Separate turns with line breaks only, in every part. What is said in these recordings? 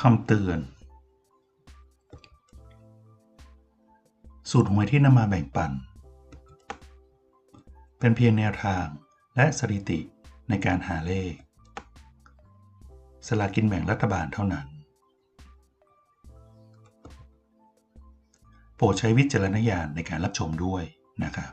คำเตือน สูตรหวยที่นำมาแบ่งปัน เป็นเพียงแนวทางและสถิติในการหาเลข สลากกินแบ่งรัฐบาลเท่านั้น โปรดใช้วิจารณญาณในการรับชมด้วยนะครับ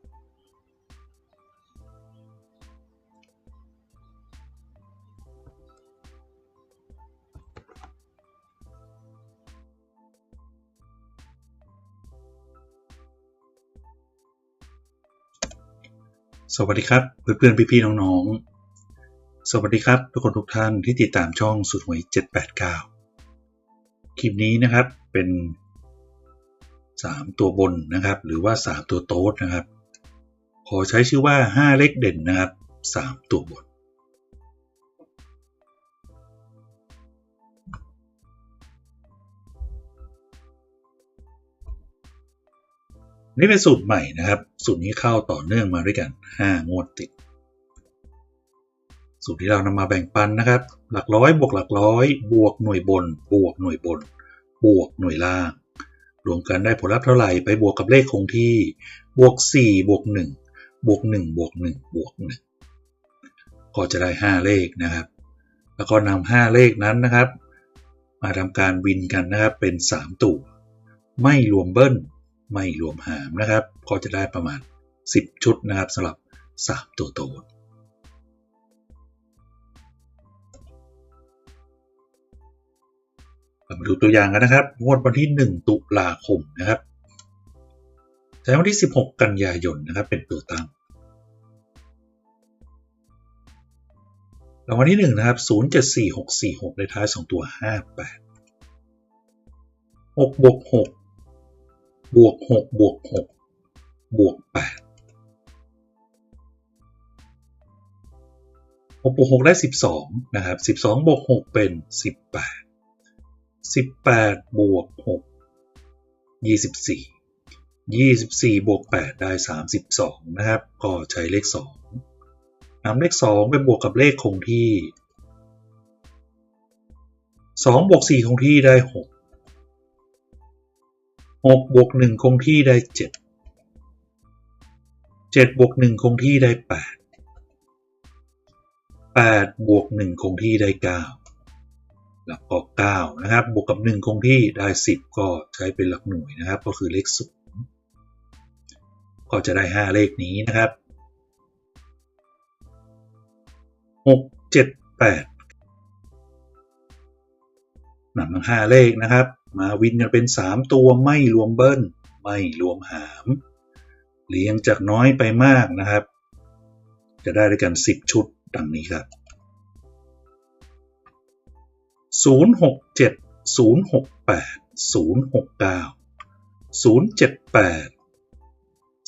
สวัสดีครับเพื่อนๆพี่ๆน้องๆ สวัสดีครับ ทุกคนทุกท่านที่ติดตามช่องสุดหวย 789 คลิปนี้นะครับเป็น 3 ตัวบนนะครับ หรือว่า 3 ตัวโต๊ดนะครับ ขอใช้ชื่อว่า 5 เลขเด่นนะครับ 3 ตัวบน นี่เป็นสูตรใหม่นะครับ สูตรนี้เข้าต่อเนื่องมาด้วยกัน 5 งวดติด สูตรที่เรานำมาแบ่งปันนะครับ หลักร้อยบวกหลักร้อย บวกหน่วยบน บวกหน่วยบน บวกหน่วยล่าง รวมกันได้ผลลัพธ์เท่าไหร่ไปบวกกับเลขคงที่ บวก 4 บวก 1 บวก 1 บวก 1 บวก 1 ก็จะได้ 5 เลขนะครับ แล้วก็นำ5เลขนั้นนะครับ มาทำการวินกันนะครับเป็น 3 ตัว ไม่รวมเบิ้ล ไม่รวมหามนะครับ ก็จะได้ประมาณ 10 ชุดนะครับสำหรับ 3 ตัวโตดเรามาดูตัวอย่างกันนะครับงวดวันที่ 1 ตุลาคมนะครับใช้วันที่ 16 กันยายนนะครับ เป็นตัวตั้งรางวัลที่1นะครับ 074646ในท้าย 2 ตัว 58 6บวก6 บวกหกบวกหกบวกแปดหกบวกหกได้สิบสองนะครับสิบสองบวกหกเป็นสิบแปดสิบแปดบวกหกยี่สิบสี่ยี่สิบสี่บวกแปดได้สามสิบสองนะครับ ก็ใช้เลขสองนำเลขสองไปบวกกับเลขคงที่สองบวกสี่คงที่ได้หก หกบวกหนึ่งคงที่ได้เจ็ดเจ็ดบวกหนึ่งคงที่ได้แปดแปดบวกหนึ่งคงที่ได้เก้าแล้วก็เก้านะครับ บวกกับหนึ่งคงที่ได้สิบก็ใช้เป็นหลักหน่วยนะครับ ก็คือเลขศูนย์ก็จะได้ห้าเลขนี้นะครับหกเจ็ดแปดนำทั้งห้าเลขนะครับ มาวินกันเป็น3ตัวไม่รวมเบิ้ล ไม่รวมหามเรียงจากน้อยไปมากนะครับ จะได้ด้วยกัน 10 ชุดดังนี้ครับ 067 068 069 078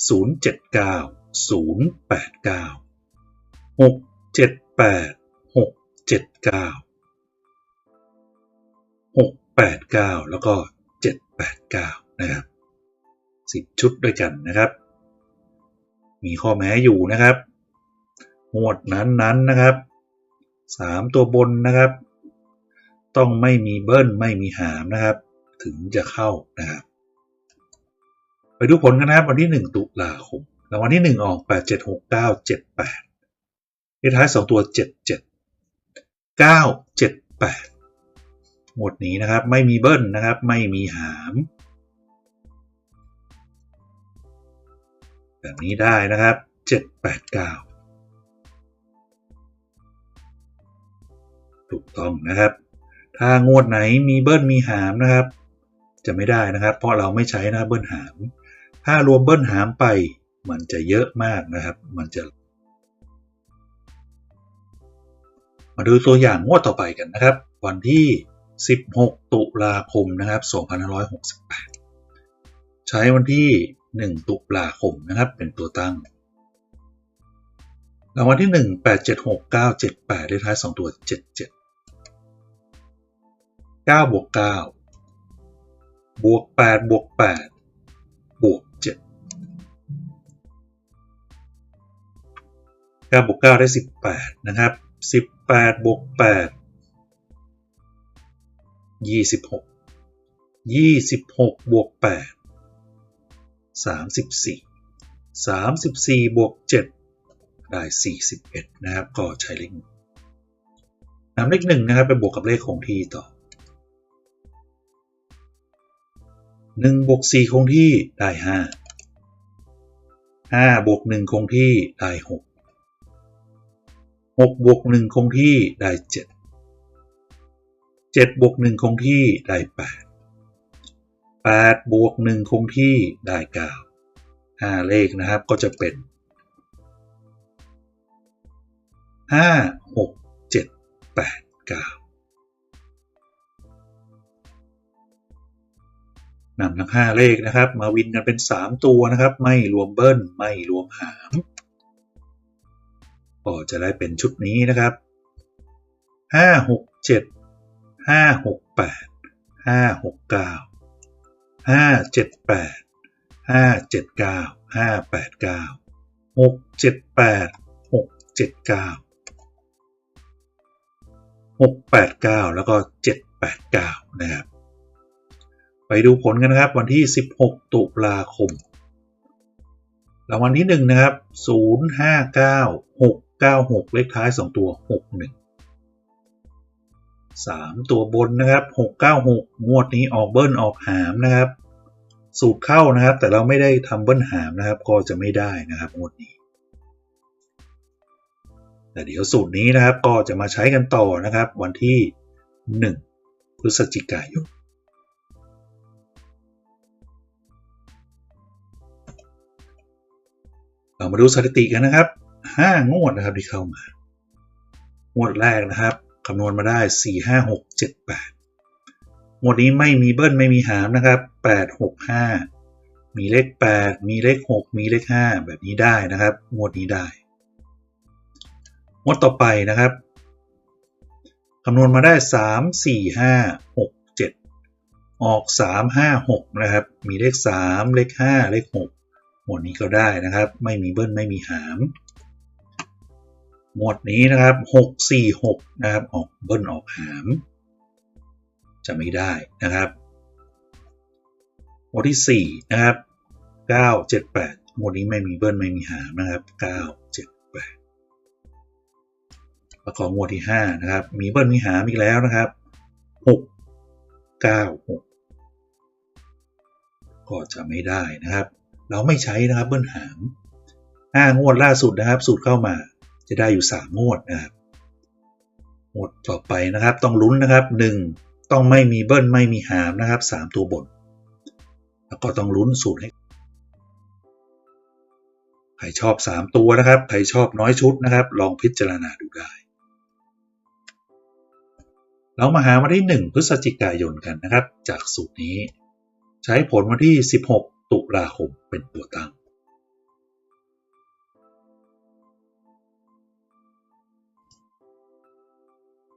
079 089 678 679 89 แล้วก็ 789 นะครับ 10 ชุดด้วยกันนะครับ มีข้อแม้อยู่นะครับงวดนั้นๆนนนะครับ 3 ตัวบนนะครับ ต้องไม่มีเบิ้ลไม่มีหามนะครับ ถึงจะเข้านะครับ ไปดูผลกันนะครับวันที่ 1 ตุลาคมแล้ววันที่ 1 ออก 8 7 6 9 7 8เลขท้าย 2 ตัว 7 7 9 7 8 หมวดนี้นะครับไม่มีเบิ้ลนะครับ ไม่มีหาม แบบนี้ได้นะครับ789 ถูกต้องนะครับ ถ้างวดไหนมีเบิ้ลมีหามนะครับ จะไม่ได้นะครับ เพราะเราไม่ใช้นะเบิ้ลหาม ถ้ารวมเบิ้ลหามไป มันจะเยอะมากนะครับ มันจะ มาดูตัวอย่างงวดต่อไปกันนะครับ วันที่ 16 ตุลาคมนะครับ2568 ใช้วันที่ 1 ตุลาคมนะครับ เป็นตัวตั้ง รางวัลที่ 1 8 7 6 9 7 8เลขท้าย 2 ตัว 77 9บวก9บวก8บวก8บวก7 9บวก9ได้ 18 นะครับ 18บวก8 26 26บวก8 34 34บวก7ได้ 41 นะครับ ก็ใช้เลขนำเลขหนึ่งนะครับไปบวกกับเลขคงที่ต่อ 1บวก4คงที่ได้ 5 5บวก1คงที่ได้ 6 6บวก1คงที่ได้ 7 7บวก1คงที่ได้ 8 8บวก1คงที่ได้9 5เลขนะครับก็จะเป็น 5 6 7 8 9นำทั้ง 5 เลขนะครับ มาวินกันเป็น 3 ตัวนะครับ ไม่รวมเบิ้ล ไม่รวมหามก็จะได้เป็นชุดนี้นะครับ 5 6 7 5 6 8 5 6 9 5 7 8 5 7 9 5 8 9 6 7 8 6 7 9 6 8 9แล้วก็7 8 9นะครับ ไปดูผลกันนะครับ วันที่16ตุลาคมรางวัลที่1นะครับ0 5 9 6 96เลขท้าย2ตัว 61 3ตัวบนนะครับ696งวดนี้ออกเบิ้ลออกหามนะครับ สูตรเข้านะครับ แต่เราไม่ได้ทำเบิ้ลหามนะครับ ก็จะไม่ได้นะครับงวดนี้ แต่เดี๋ยวสูตรนี้นะครับก็จะมาใช้กันต่อนะครับ วันที่1พฤศจิกายนเรามาดูสถิติกันนะครับ5งวดนะครับที่เข้ามางวดแรกนะครับ คำนวณมาได้ 4 5 6 7 8งวดนี้ไม่มีเบิ้ลไม่มีหามนะครับ 8 6 5 มีเลข 8 มีเลข 6 มีเลข 5 แบบนี้ได้นะครับงวดนี้ได้งวดต่อไปนะครับคำนวณมาได้ 3 4 5 6 7 ออก 3 5 6 นะครับ มีเลข 3 เลข 5 เลข 6 หมวดนี้ก็ได้นะครับ ไม่มีเบิ้ลไม่มีหาม หมวดนี้นะครับ6 4 6นะครับออกเบิ้ลออกหาม จะไม่ได้นะครับหมวดที่4นะครับ9 7 8หมวดนี้ไม่มีเบิ้ลไม่มีหามนะครับ9 7 8แล้วก็หมวดที่5นะครับมีเบิ้ลมีหามอีกแล้วนะครับ 6 9 6ก็จะไม่ได้นะครับ เราไม่ใช้นะครับเบิ้ลหาม5งวดล่าสุดนะครับ สูตรเข้ามา จะได้อยู่3งวดนะครับงวดต่อไปนะครับต้องลุ้นนะครับ 1 ต้องไม่มีเบิ้ลไม่มีหามนะครับ 3 ตัวบน แล้วก็ต้องลุ้นสูตรให้ใครชอบ 3 ตัวนะครับใครชอบน้อยชุดนะครับ ลองพิจารณาดูได้เรามาหาวันที่ 1 พฤศจิกายนกันนะครับ จากสูตรนี้ ใช้ผลวันที่ 16 ตุลาคมเป็นตัวตั้ง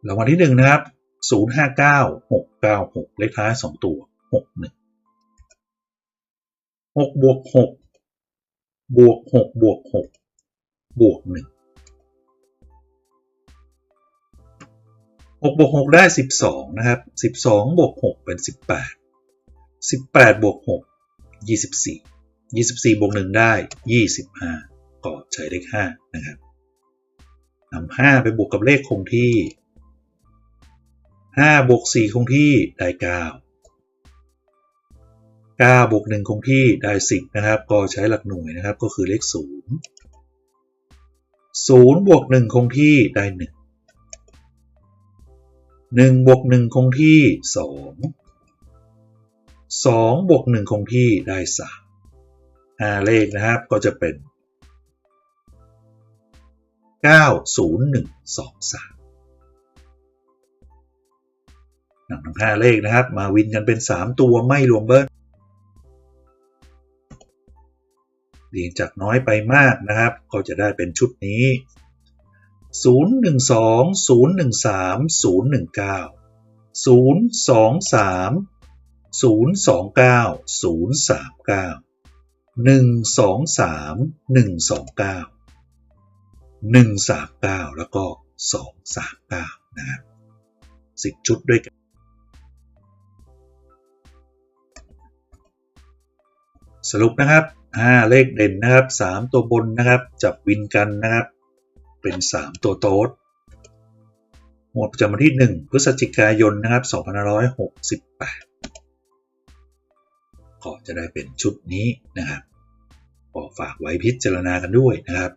รางวัลที่1นะครับ059 696เลขท้าย2ตัว61 6บวก6บวก6บวก6บวก1 6บวก6ได้12นะครับ12บวก6เป็น18 18บวก6 24 24บวก1ได้25ก็ใช้เลข5นะครับนำ5ไปบวกกับเลขคงที่ 5บวก4คงที่ได้ 9 9บวก1คงที่ได้ 10 นะครับ ก็ใช้หลักหน่วยนะครับ ก็คือเลข 0 0บวก1คงที่ได้ 1 1บวก1คงที่ 2 2บวก1คงที่ได้ 3 5 เลขนะครับ ก็จะเป็น 9 0 1 2 3 นำทั้ง5เลขนะครับ มาวินกันเป็น 3 ตัวไม่รวมเบิ้ลเรียงจากน้อยไปมากนะครับ ก็จะได้เป็นชุดนี้ 012 013 019 023 029 039 123 129 139 แล้วก็ 239 นะครับสิบชุดด้วยกัน สรุปนะครับ 5 เลขเด่นนะครับ 3 ตัวบนนะครับ จับวินกันนะครับ เป็น 3 ตัวโต๊ดหมวดประจำวันที่ 1 พฤศจิกายนนะครับ2568 ก็จะได้เป็นชุดนี้นะครับก็ฝากไว้พิจารณากันด้วยนะครับ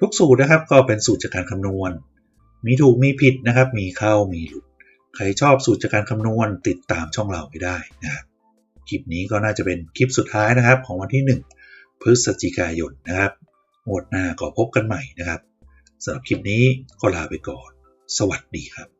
ทุกสูตรนะครับก็เป็นสูตรจากการคำนวณ มีถูกมีผิดนะครับ มีเข้ามีหลุด ใครชอบสูตรจากการคำนวณติดตามช่องเราไปได้นะครับ คลิปนี้ก็น่าจะเป็นคลิปสุดท้ายนะครับของวันที่ 1 พฤศจิกายนนะครับงวดหน้าก็พบกันใหม่นะครับสำหรับคลิปนี้ก็ลาไปก่อน สวัสดีครับ